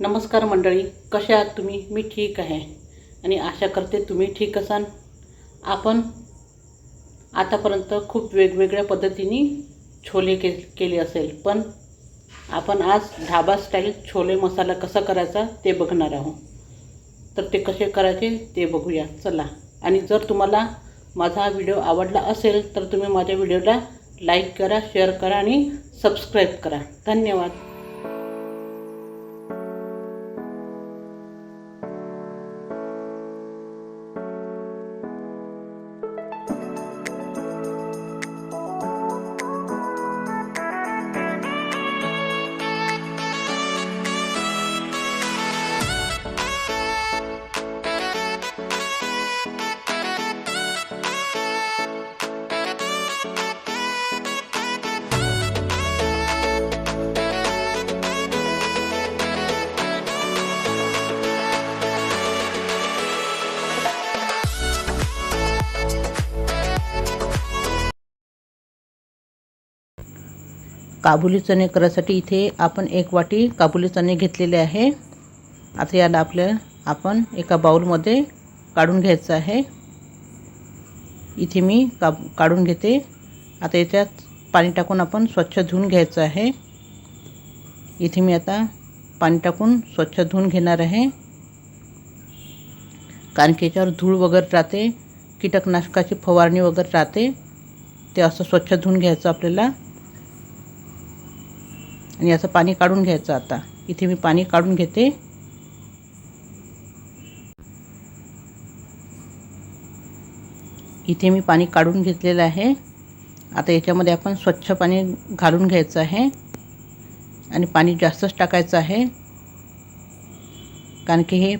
नमस्कार मंडळी कसे आहात तुम्ही? मी ठीक आहे. आणि आशा करते तुम्ही ठीक असाल. आपण आतापर्यंत खूप वेगवेगळ्या पद्धतीने छोले के केले असेल. पण आपण आज ढाबा स्टाईल छोले मसाला कसा करायचा ते बघणार आहोत. तर ते कसे करायचे ते बघूया. चला. आणि जर तुम्हाला माझा हा व्हिडिओ आवडला असेल तर तुम्ही माझ्या व्हिडिओला लाईक करा शेअर करा आणि सबस्क्राईब करा. धन्यवाद. काबुली चणे करायसाठी इथे आपण एक वाटी काबुली चणे घेतलेले आहे. आता याला आपल्या आपण एका बाउलमध्ये काढून घ्यायचं आहे. इथे मी का काढून घेते. आता याच्यात पाणी टाकून आपण स्वच्छ धुवून घ्यायचं आहे. इथे मी आता पाणी टाकून स्वच्छ धुवून घेणार आहे. कारण की याच्यावर धूळ वगैरे राहते कीटकनाशकाची फवारणी वगैरे राहते ते असं स्वच्छ धुवून घ्यायचं आपल्याला. आणि याचं पाणी काढून घ्यायचं आता. इथे मी पाणी काढून घेते. इथे मी पाणी काढून घेतलेलं आहे. आता याच्यामध्ये आपण स्वच्छ पाणी घालून घ्यायचं आहे. आणि पाणी जास्तच टाकायचं आहे. कारण की हे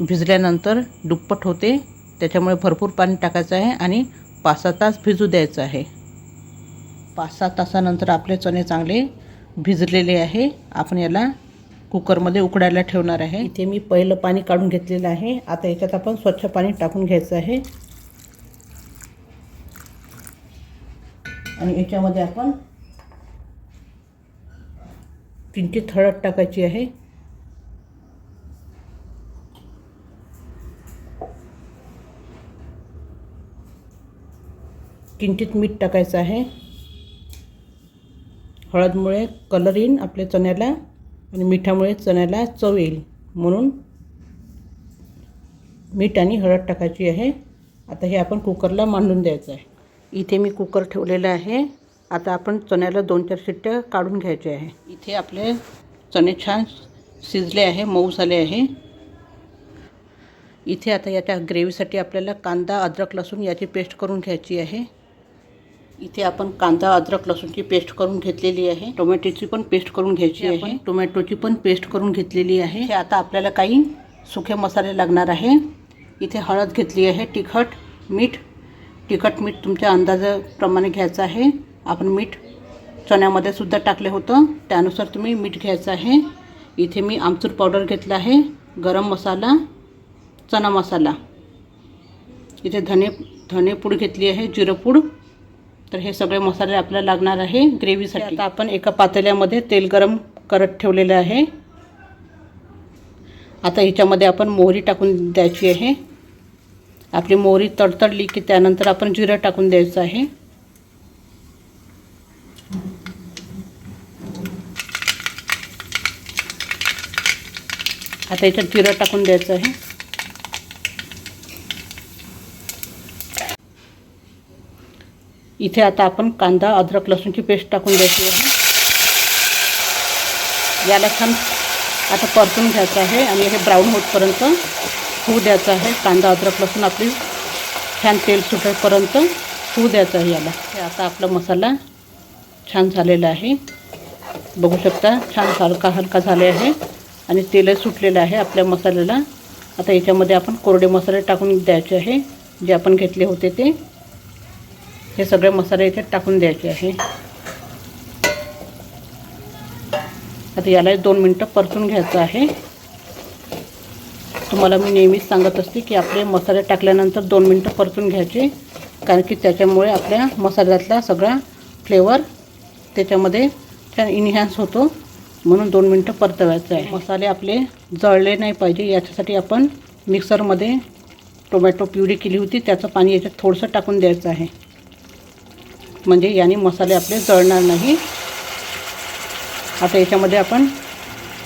भिजल्यानंतर दुप्पट होते. त्याच्यामुळे भरपूर पाणी टाकायचं आहे आणि पाच सहा तास भिजू द्यायचं आहे. पाच सहा तासानंतर आपले चणे चांगले भिजलेले आहे. आपण याला कुकरमध्ये उकडायला ठेवणार आहे. इथे मी पहिलं पाणी काढून घेतलेलं आहे. आता याच्यात आपण स्वच्छ पाणी टाकून घ्यायचं आहे. आणि याच्यामध्ये आपण किंचित हळद टाकायची आहे. किंचित मीठ टाकायचं आहे. हळदमुळे कलर येईन आपल्या चण्याला आणि मिठामुळे चण्याला चव येईल. म्हणून मीठ आणि हळद टाकायची आहे. आता हे आपण कुकरला मांडून द्यायचं आहे. इथे मी कुकर ठेवलेलं आहे. आता आपण चण्याला दोन चार शिट्ट्या काढून घ्यायचे आहे. इथे आपले चणे छान शिजले आहे मऊ झाले आहे. इथे आता याच्या ग्रेव्हीसाठी आपल्याला कांदा अद्रक लसूण याची पेस्ट करून घ्यायची आहे. इथे आपण कांदा अद्रक लसूणची पेस्ट करून घेतलेली आहे. टोमॅटोची पण पेस्ट करून घ्यायची आहे. टोमॅटोची पण पेस्ट करून घेतलेली आहे. हे आता आपल्याला काही सुखे मसाले लागणार आहे. इथे हळद घेतली आहे तिखट मीठ. तिखट मीठ तुमच्या अंदाजाप्रमाणे घ्यायचं आहे. आपण मीठ चण्यामध्ये सुद्धा टाकले होतं. त्यानुसार तुम्ही मीठ घ्यायचं आहे. इथे मी आमचूर पावडर घेतला आहे. गरम मसाला चना मसाला. इथे धने धनेपूड घेतली आहे जिरंपूड तर हे सगळे मसाले आपल्याला लागणार आहे ग्रेव्हीसाठी. आता आपण एका पातेल्यामध्ये तेल गरम करत ठेवलेलं आहे. आता ह्याच्यामध्ये आपण मोहरी टाकून द्यायची आहे. आपली मोहरी तडतडली की त्यानंतर आपण जिरं टाकून द्यायचं आहे. आता याच्यात जिरं टाकून द्यायचं आहे. इथे आता आपण कांदा अद्रक लसूणची पेस्ट टाकून द्यायची आहे. याला छान आता परतून घ्यायचं आहे आणि हे ब्राऊन होतपर्यंत होऊ द्यायचं आहे. कांदा अद्रक लसूण आपली छान तेल सुटेपर्यंत होऊ द्यायचं आहे याला. हे आता आपला मसाला छान झालेला आहे. बघू शकता छान हलका हलका झाले आहे आणि तेलही सुटलेलं आहे आपल्या मसाल्याला. आता याच्यामध्ये आपण कोरडे मसाले टाकून द्यायचे आहे. जे आपण घेतले होते ते. हे सगळे मसाले इथे टाकून द्यायचे आहे. आता याला दोन मिनटं परतून घ्यायचं आहे. तुम्हाला मी नेहमीच सांगत असते की आपले मसाले टाकल्यानंतर दोन मिनटं परतून घ्यायचे कारण की त्याच्यामुळे आपल्या मसाल्यातला सगळा फ्लेवर त्याच्यामध्ये छान इन्हॅन्स होतो. म्हणून दोन मिनटं परतवायचं आहे. मसाले आपले जळले नाही पाहिजे याच्यासाठी आपण मिक्सरमध्ये टोमॅटो प्युरी केली होती त्याचं पाणी याच्यात थोडंसं टाकून द्यायचं आहे. म्हणजे याने मसाले आपले जळणार नाही. आता याच्यामध्ये आपण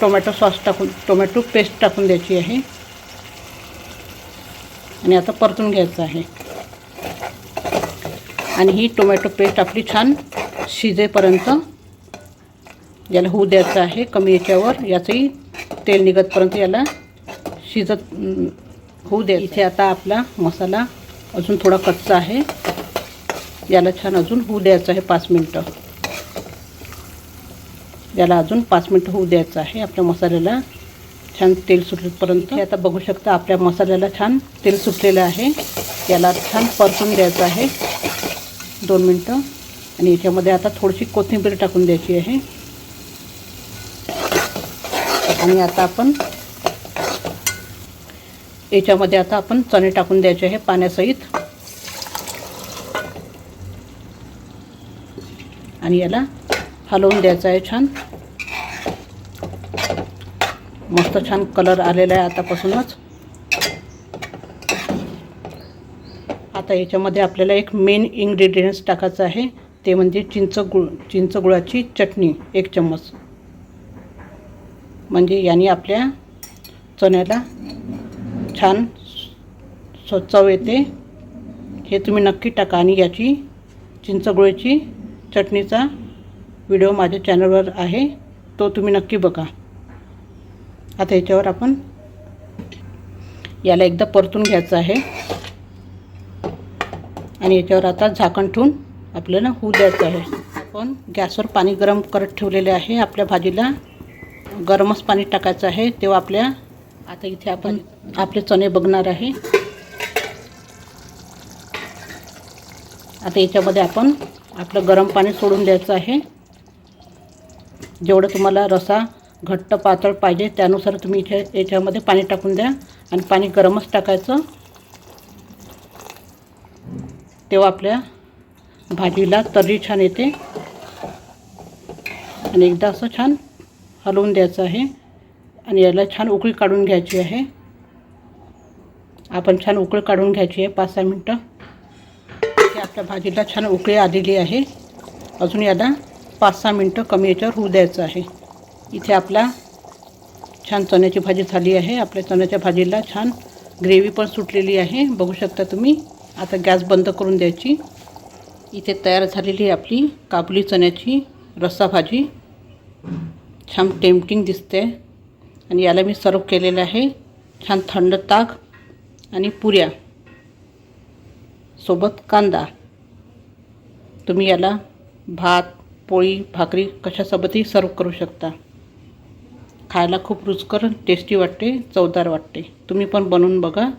टोमॅटो सॉस टाकून टोमॅटो पेस्ट टाकून द्यायची आहे. आणि आता परतून घ्यायचं आहे. आणि ही टोमॅटो पेस्ट आपली छान शिजेपर्यंत याला होऊ द्यायचं आहे कमी याच्यावर. याचंही तेल निघतपर्यंत याला शिजत होऊ द्या इथे आता आपला मसाला अजून थोडा कच्चा आहे. याला छान अजून होऊ द्यायचं आहे पाच मिनटं. याला अजून पाच मिनटं होऊ द्यायचं आहे आपल्या मसाल्याला. छान तेल सुटेपर्यंत हे आता बघू शकता आपल्या मसाल्याला छान तेल सुटलेलं आहे. याला छान परतून द्यायचं आहे. दोन मिनटं. आणि याच्यामध्ये आता थोडीशी कोथिंबीर टाकून द्यायची आहे. आणि आता आपण याच्यामध्ये आता आपण चणे टाकून द्यायचे आहे पाण्यासहित. आणि याला हलवून द्यायचं आहे छान. मस्त छान कलर आलेला आहे आतापासूनच. आता याच्यामध्ये आपल्याला एक मेन इन्ग्रेडियंट्स टाकायचं आहे. ते म्हणजे चिंचगुळ चिंचगुळाची चटणी एक चम्मच. म्हणजे याने आपल्या चण्याला छान स्वच्छ येते. हे तुम्ही नक्की टाका आणि याची चिंचगुळेची चटणीचा व्हिडिओ माझ्या चॅनलवर आहे तो तुम्ही नक्की बघा. आता याच्यावर आपण याला एकदा परतून घ्यायचं आहे. आणि याच्यावर आता झाकण ठेवून आपल्याला होऊ द्यायचं आहे. आपण गॅसवर पाणी गरम करत ठेवलेले आहे आपल्या भाजीला. गरमच पाणी टाकायचं आहे तेव्हा आपल्या आता इथे आपण आपले चणे बघणार आहे. आता याच्यामध्ये आपण आपलं गरम पाणी सोडून द्यायचं आहे. जेवढं तुम्हाला रसा घट्ट पातळ पाहिजे त्यानुसार तुम्ही इथे याच्यामध्ये पाणी टाकून द्या आणि पाणी गरमच टाकायचं. तेव्हा आपल्या भाजीला तर्री छान येते. आणि एकदा असं छान हलवून द्यायचं आहे. आणि याला छान उकळी काढून घ्यायची आहे. आपण छान उकळी काढून घ्यायची आहे पाच सहा मिनटं. आपल्या भाजीला छान उकळी आलेली आहे. अजून याला पाच सहा मिनटं कमी याच्यावर होऊ द्यायचं आहे. इथे आपला छान चण्याची भाजी झाली आहे. आपल्या चण्याच्या भाजीला छान ग्रेव्ही पण सुटलेली आहे. बघू शकता तुम्ही आता गॅस बंद करून द्यायची. इथे तयार झालेली आहे आपली काबुली चण्याची रस्सा भाजी. छान टेम्पटिंग दिसते. आणि याला मी सर्व केलेलं आहे. छान थंड ताक आणि पुऱ्या सोबत कांदा. तुम्ही याला भात पोळी भाकरी कशासोबतही सर्व करू शकता. खायला खूप रुचकर टेस्टी वाटते चवदार वाटते. तुम्ही पण बनवून बघा.